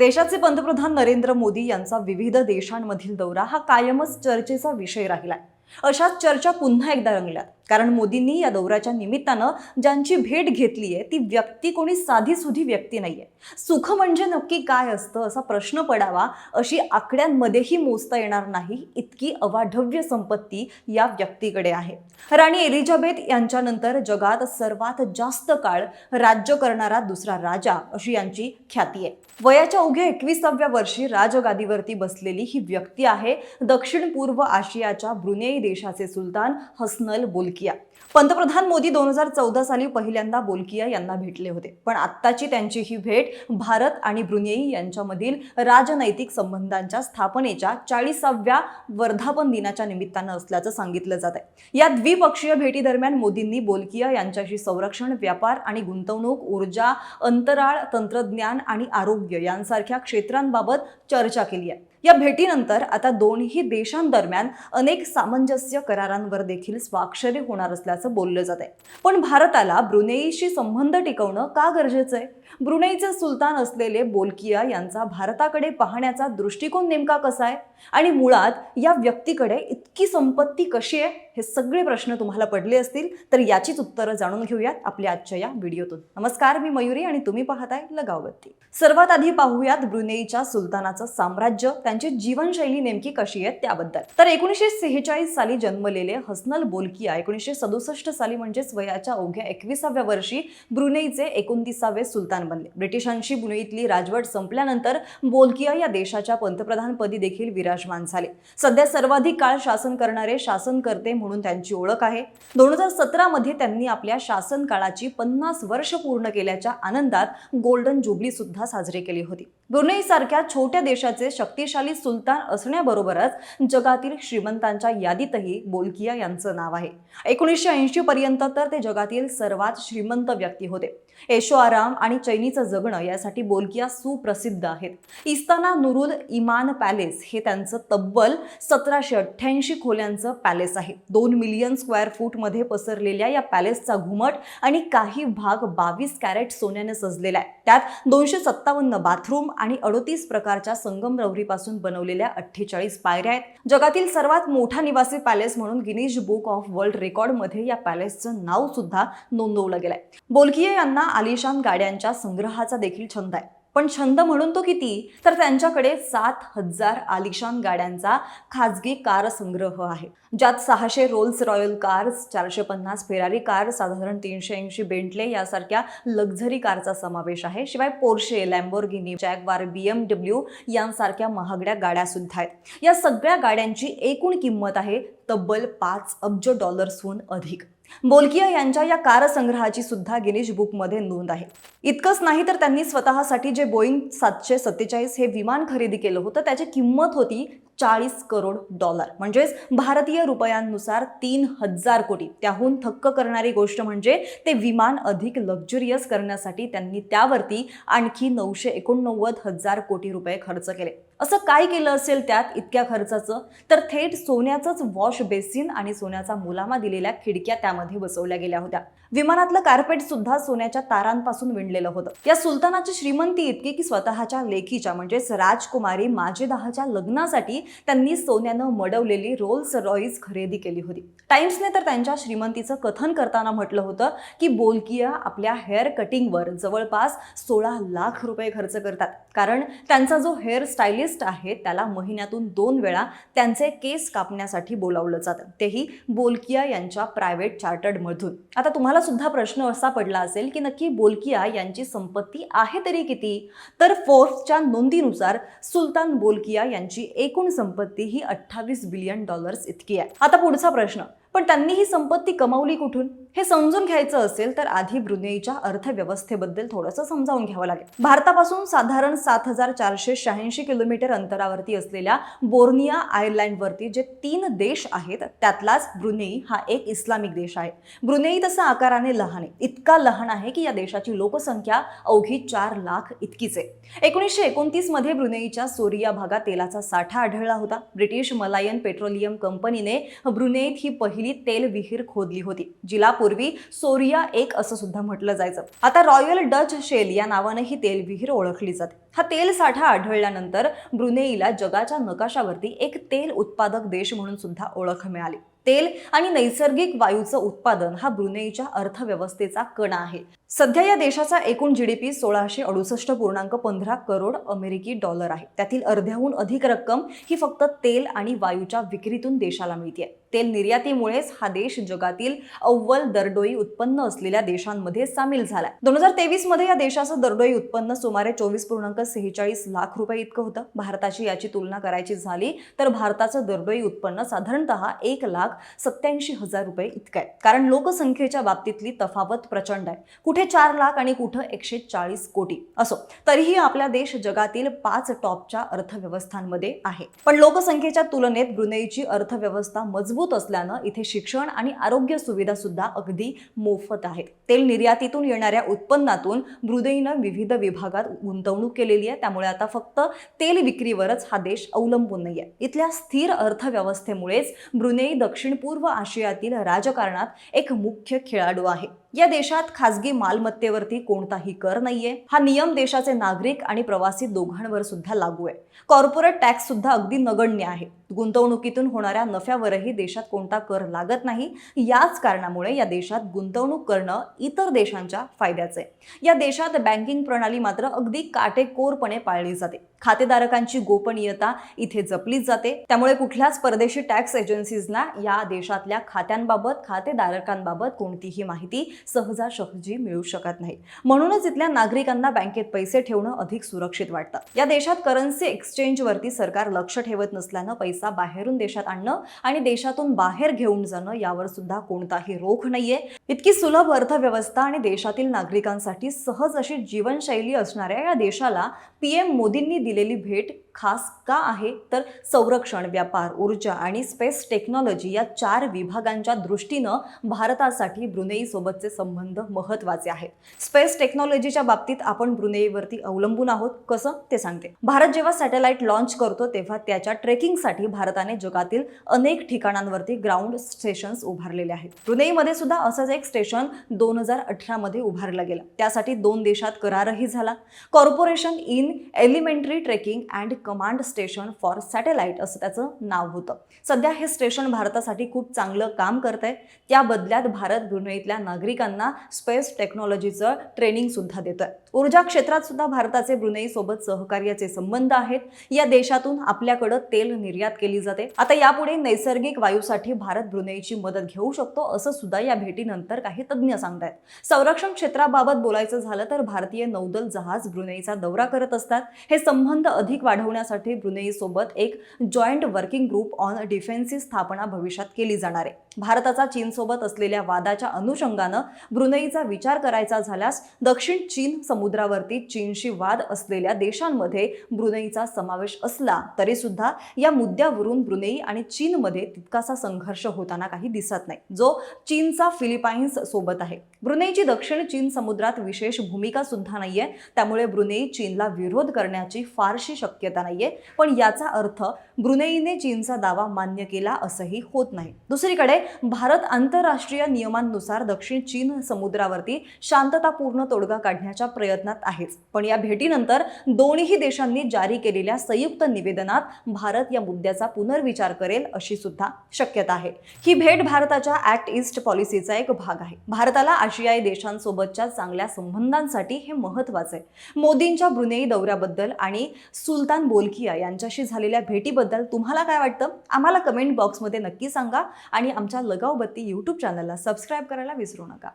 देशाचे पंतप्रधान नरेंद्र मोदी यांचा विविध देशांमधील दौरा हा कायमच चर्चेचा विषय राहिलाय. अशाच चर्चा पुन्हा एकदा रंगल्यात. कारण मोदींनी या दौऱ्याच्या निमित्तानं ज्यांची भेट घेतली आहे ती व्यक्ती कोणी साधीसुधी व्यक्ती नाहीये. सुख म्हणजे नक्की काय असतं असा प्रश्न पडावा अशी आकड्यांमध्येही मोजता येणार नाही इतकी अवाढव्य संपत्ती या व्यक्तीकडे आहे. राणी एलिझाबेथ यांच्यानंतर जगात सर्वात जास्त काळ राज्य करणारा दुसरा राजा अशी यांची ख्याती आहे. वयाच्या उघ्या एकविसाव्या वर्षी राजगादीवरती बसलेली ही व्यक्ती आहे दक्षिण पूर्व आशियाच्या ब्रुनेई देशाचे सुलतान हसनल बोलकिया. पंतप्रधान मोदी दोन हजार चौदा साली पहिल्यांदा बोलकिया यांना भेटले होते. पण आत्ताची त्यांची ही भेट भारत आणि ब्रुनेई यांच्यामधील राजनैतिक संबंधांच्या स्थापनेच्या चाळीसाव्या वर्धापन दिनाच्या निमित्तानं असल्याचं सांगितलं जात आहे. या द्विपक्षीय भेटीदरम्यान मोदींनी बोलकिया यांच्याशी संरक्षण व्यापार आणि गुंतवणूक ऊर्जा अंतराळ तंत्रज्ञान आणि आरोग्य यांसारख्या क्षेत्रांबाबत चर्चा केली आहे. या भेटीनंतर आता दोन्ही देशांदरम्यान अनेक सामंजस्य करारांवर देखील स्वाक्षरी होणार असल्याचं बोललं जात आहे पण भारताला ब्रुनेईशी संबंध टिकवणं का गरजेचं आहे? ब्रुनेईचे सुलतान असलेले बोलकिया यांचा भारताकडे पाहण्याचा दृष्टिकोन नेमका कसा आहे? आणि मुळात या व्यक्तीकडे इतकी संपत्ती कशी आहे? हे सगळे प्रश्न तुम्हाला पडले असतील तर याचीच उत्तरं जाणून घेऊयात आपल्या आजच्या या व्हिडिओतून. नमस्कार मी मयुरी आणि तुम्ही पाहताय लगावबत्ती. सर्वात आधी पाहूयात ब्रुनेईच्या सुलतानाचं साम्राज्य त्यांची जीवनशैली नेमकी कशी आहे त्याबद्दल. तर एकोणीसशे सेहेचाळीस साली जन्मलेले हसनल बोलकिया एकोणीसशे सदुसष्ट साली म्हणजेच वयाच्या अवघ्या एकविसाव्या वर्षी ब्रुनेईचे एकोणतीसावे सुलतान बनले. ब्रिटिशांशी ब्रुनेईतली राजवट संपल्यानंतर बोलकिया या देशाच्या पंतप्रधानपदी देखील विराजमान झाले. सध्या सर्वाधिक काळ शासन करणारे शासनकर्ते म्हणून त्यांची ओळख आहे. दोन हजार सतरामध्ये त्यांनी आपल्या शासन काळाची पन्नास वर्ष पूर्ण केल्याच्या आनंदात गोल्डन जुबली सुद्धा साजरी केली होती. ब्रुनेईसारख्या छोट्या देशाचे शक्तिशाली सुलतान असण्याबरोबरच जगातील श्रीमंतांच्या यादीतही बोलकिया यांचं नाव आहे. एकोणीसशे ऐंशी पर्यंत तर ते जगातील सर्वात श्रीमंत व्यक्ती होते. येशो आराम आणि चैनीचं जगणं यासाठी बोलकिया सुप्रसिद्ध आहेत. इस्ताना नुरुल इमान पॅलेस हे त्यांचं तब्बल सतराशे अठ्ठ्याऐंशी खोल्यांचं पॅलेस आहे. दोन मिलियन स्क्वेअर फूटमध्ये पसरलेल्या या पॅलेसचा घुमट आणि काही भाग बावीस कॅरेट सोन्याने सजलेला आहे. त्यात दोनशे सत्तावन्न बाथरूम आणि अडोतीस प्रकारच्या संगमरवरीपासून बनवलेल्या अठ्ठेचाळीस पायऱ्या आहेत. जगातील सर्वात मोठा निवासी पॅलेस म्हणून गिनीज बुक ऑफ वर्ल्ड रेकॉर्डमध्ये या पॅलेसचं नाव सुद्धा नोंदवलं गेलंय. बोलकिये यांना आलिशान गाड्यांच्या संग्रहाचा देखील छंद आहे. पण छंद म्हणून तो किती? तर त्यांच्याकडे सात हजार आलिशान गाड्यांचा खाजगी कार संग्रह आहे. ज्यात सहाशे रोल्स रॉयल कार्स चारशे पन्नास फेरारी कार साधारण तीनशे ऐंशी बेंटले यासारख्या लक्झरी कारचा समावेश आहे. शिवाय Porsche Lamborghini Jaguar B M W यांसारख्या महागड्या गाड्या सुद्धा आहेत. या सगळ्या गाड्यांची एकूण किंमत आहे तब्बल पाच अब्ज डॉलर्सहून अधिक. बोलकिया यांच्या या कारसंग्रहाची सुद्धा गिनीज बुकमध्ये नोंद आहे. इतकंच नाही तर त्यांनी स्वतःसाठी जे बोईंग सातशे सत्तेचाळीस हे विमान खरेदी केलं होतं त्याची किंमत होती चाळीस करोड डॉलर. म्हणजेच भारतीय रुपयांनुसार तीन हजार कोटी. त्याहून थक्क करणारी गोष्ट म्हणजे ते विमान अधिक लक्झुरियस करण्यासाठी त्यांनी त्यावरती आणखी नऊशे एकोणनव्वद हजार कोटी रुपये खर्च केले. असं काय केलं असेल त्यात इतक्या खर्चाचं? तर थेट सोन्याचंच वॉश बेसिन आणि सोन्याचा मुलामा दिलेल्या खिडक्या त्यामध्ये बसवल्या गेल्या होत्या. विमानातलं कार्पेट सुद्धा सोन्याच्या तारांपासून विणलेलं होतं. या सुलतानाची श्रीमंती इतकी की स्वतःच्या लेखीच्या म्हणजेच राजकुमारी माजेदाहाच्या लग्नासाठी त्यांनी सोन्यानं मडवलेली रोल्स रॉईस खरेदी केली होती. टाइम्सने तर त्यांच्या श्रीमंतीचं कथन करताना म्हटलं होतं की बोलकिया आपल्या हेअर कटिंगवर जवळपास सोळा लाख रुपये खर्च करतात. कारण त्यांचा जो हेअर स्टायलिस्ट आहे त्याला महिन्यातून दोन वेळा त्यांचे केस कापण्यासाठी बोलावलं जातं. तेही बोलकिया यांच्या प्रायव्हेट चार्टर्डमधून आता तुम्हाला सुद्धा प्रश्न असा पडला असेल की नक्की बोलकिया यांची संपत्ती आहे तरी किती? तर फोर्सच्या नोंदीनुसार सुलतान बोलकिया यांची एकूण संपत्ती ही अठ्ठावीस बिलियन डॉलर्स इतकी आहे. आता पुढचा प्रश्न. पण त्यांनी ही संपत्ती कमावली कुठून? हे समजून घ्यायचं असेल तर आधी ब्रुनेईच्या अर्थव्यवस्थेबद्दल थोडंसं समजावून घ्यावं लागेल. भारतापासून साधारण सात हजार चारशे शहाऐंशी किलोमीटर अंतरावरती असलेल्या बोर्निया आयर्लंडवरती जे तीन देश आहेत त्यातलाच ब्रुनेई हा एक इस्लामिक देश आहे. ब्रुनेई तसा आकाराने लहान आहे. इतका लहान आहे की या देशाची लोकसंख्या अवघी चार लाख इतकीच आहे. एकोणीसशे एकोणतीसमध्ये ब्रुनेईच्या सोरिया भागात तेलाचा साठा आढळला होता. ब्रिटिश मलायन पेट्रोलियम कंपनीने ब्रुनेईत ही पहिली पहिली तेल विहीर खोदली होती जिला पूर्वी सोरिया एक असं सुद्धा म्हटलं जायचं. आता रॉयल डच शेल या नावाने ही तेल विहीर ओळखली जाते. हा तेल साठा आढळल्यानंतर ब्रुनेईला जगाच्या नकाशावरती एक तेल उत्पादक देश म्हणून सुद्धा ओळख मिळाली. तेल आणि नैसर्गिक वायूचं उत्पादन हा ब्रुनेईच्या अर्थव्यवस्थेचा कणा आहे. सध्या या देशाचा एकूण जीडीपी सोळाशे अडुसष्ट पूर्णांक पंधरा करोड अमेरिकी डॉलर आहे. त्यातील अर्ध्याहून अधिक रक्कम ही फक्त तेल आणि वायूच्या विक्रीतून देशाला मिळते तेल निर्यातीमुळेच हा देश जगातील अव्वल दरडोई उत्पन्न असलेल्या देशांमध्ये सामील झाला दोन हजार तेवीसमध्ये या देशाचं दरडोई उत्पन्न सुमारे चोवीस पूर्णांक सेहेचाळीस लाख रुपये इतकं होतं. भारताची याची तुलना करायची झाली तर भारताचं दरडोई उत्पन्न साधारणतः एक लाख सत्याऐंशी हजार रुपये इतकं आहे. कारण लोकसंख्येच्या बाबतीतली तफावत प्रचंड आहे. कुठे चार लाख आणि कुठं एकशे चाळीस कोटी असो. तरीही आपला देश जगातील पाच टॉपच्या अर्थव्यवस्थांमध्ये आहे. पण लोकसंख्येच्या तुलनेत ब्रुनेईची अर्थव्यवस्था मजबूत असल्यानं इथे शिक्षण आणि आरोग्य सुविधा सुद्धा अगदी मोफत आहेत. तेल निर्यातीतून येणाऱ्या उत्पन्नातून ब्रुनेईनं विविध विभागात गुंतवणूक केलेली आहे. त्यामुळे आता फक्त तेल विक्रीवरच हा देश अवलंबून नाहीये. इथल्या स्थिर अर्थव्यवस्थेमुळेच ब्रुनेई दक्षिण पूर्व आशियातील राजकारणात एक मुख्य खेळाडू आहे. या देशात खासगी मालमत्तेवरती कोणताही कर नाहीये. हा नियम देशाचे नागरिक आणि प्रवासी दोघांवर सुद्धा लागू आहे. कॉर्पोरेट टॅक्स सुद्धा अगदी नगण्य आहे. गुंतवणुकीतून होणाऱ्या नफ्यावरही देशात कोणता कर लागत नाही. याच कारणामुळे या देशात गुंतवणूक करणं इतर देशांच्या फायद्याचे या देशात बँकिंग प्रणाली मात्र अगदी काटेकोरपणे पाळली जाते. खातेधारकांची गोपनीयता इथे जपली जाते. त्यामुळे कुठल्याच परदेशी टॅक्स एजन्सीजना या देशातल्या खात्यांबाबत खातेधारकांबाबत कोणतीही माहिती सहजासहजी मिळू शकत नाही. म्हणूनच इथल्या नागरिकांना बँकेत पैसे ठेवणं अधिक सुरक्षित वाटतं. या देशात करन्सी एक्सचेंजवरती सरकार लक्ष ठेवत नसल्यानं पैसा बाहेरून देशात आणणं आणि देशातून बाहेर घेऊन जाणं यावर सुद्धा कोणताही रोख नाहीये. इतकी सुलभ अर्थव्यवस्था आणि देशातील नागरिकांसाठी सहज अशी जीवनशैली असणाऱ्या या देशाला पीएम मोदींनी दिलेली भेट खास का आहे? तर संरक्षण व्यापार ऊर्जा आणि स्पेस टेक्नॉलॉजी या चार विभागांच्या दृष्टीनं भारतासाठी ब्रुनेईसोबतचे संबंध महत्त्वाचे आहेत. स्पेस टेक्नॉलॉजीच्या बाबतीत आपण ब्रुनेईवरती अवलंबून आहोत. कसं? ते सांगते. भारत जेव्हा सॅटेलाइट लॉन्च करतो तेव्हा त्याच्या ट्रेकिंगसाठी भारताने जगातील अनेक ठिकाणांवरती ग्राउंड स्टेशन्स उभारलेले आहेत. ब्रुनेईमध्ये सुद्धा असंच एक स्टेशन दोन हजार अठरामध्ये उभारलं गेलं. त्यासाठी दोन देशात करारही झाला. Corporation in elementary tracking and command station for satellite असं त्याचं नाव होतं. सध्या हे स्टेशन भारतासाठी खूप चांगलं काम करत आहे त्या बदल्यात भारत ब्रुनेईतल्या नागरिकांना स्पेस टेक्नॉलॉजीचं ट्रेनिंग सुद्धा देतोय. ऊर्जा क्षेत्रात सुद्धा भारताचे ब्रुनेई सोबत सहकार्याचे संबंध आहेत. या देशातून आपल्याकडं तेल निर्यात केली जाते. आता यापुढे नैसर्गिक वायूसाठी भारत ब्रुनेईची मदत घेऊ शकतो असं सुद्धा या भेटीनंतर काही तज्ज्ञ सांगतायत. संरक्षण क्षेत्राबाबत बोलायचं झालं तर भारतीय नौदल जहाज ब्रुनेईचा दौरा करत असतात. हे संबंध अधिक वाढवण्यासाठी ब्रुनेई सोबत एक जॉईंट वर्किंग ग्रुप ऑन डिफेन्सची स्थापना भविष्यात केली जाणार आहे. भारताचा चीनसोबत असलेल्या वादाच्या अनुषंगानं ब्रुनेईचा विचार करायचा झाल्यास दक्षिण चीन समुद्रावरती चीनशी वाद असलेल्या देशांमध्ये ब्रुनेईचा समावेश असला तरी सुद्धा या मुद्द्यावरून ब्रुनेई आणि चीनमध्ये तितकासा संघर्ष होताना काही दिसत नाही. जो चीनचा फिलिपाईन्स सोबत आहे. ब्रुनेईची दक्षिण चीन समुद्रात विशेष भूमिका सुद्धा नाहीये. त्यामुळे ब्रुनेई चीनला विरोध करण्याची फारशी शक्यता नाहीये. पण याचा अर्थ ब्रुनेईने चीनचा दावा मान्य केला असंही होत नाही. दुसरीकडे भारत आंतरराष्ट्रीय नियमांनुसार दक्षिण चीन समुद्रावरती शांततापूर्ण तोडगा काढण्याच्या प्रयत्नात आहेच पण या भेटीनंतर दोन्ही देशांनी जारी केलेल्या संयुक्त निवेदनात भारत या मुद्द्याचा पुनर्विचार करेल अशी सुद्धा शक्यता आहे. ही भेट भारताच्या ऍक्ट ईस्ट पॉलिसीचा एक भाग आहे. भारताला आशियाई देशांसोबतच्या चांगल्या संबंधांसाठी हे महत्त्वाचे आहे. मोदींच्या ब्रुनेई दौऱ्याबद्दल आणि सुलतान बोलकिया यांच्याशी झालेल्या भेटीबद्दल तुम्हाला काय वाटतं? आम्हाला कमेंट बॉक्समध्ये नक्की सांगा आणि आमच्या लगाव बत्ती यूट्यूब चॅनलला सबस्क्राईब करायला विसरू नका.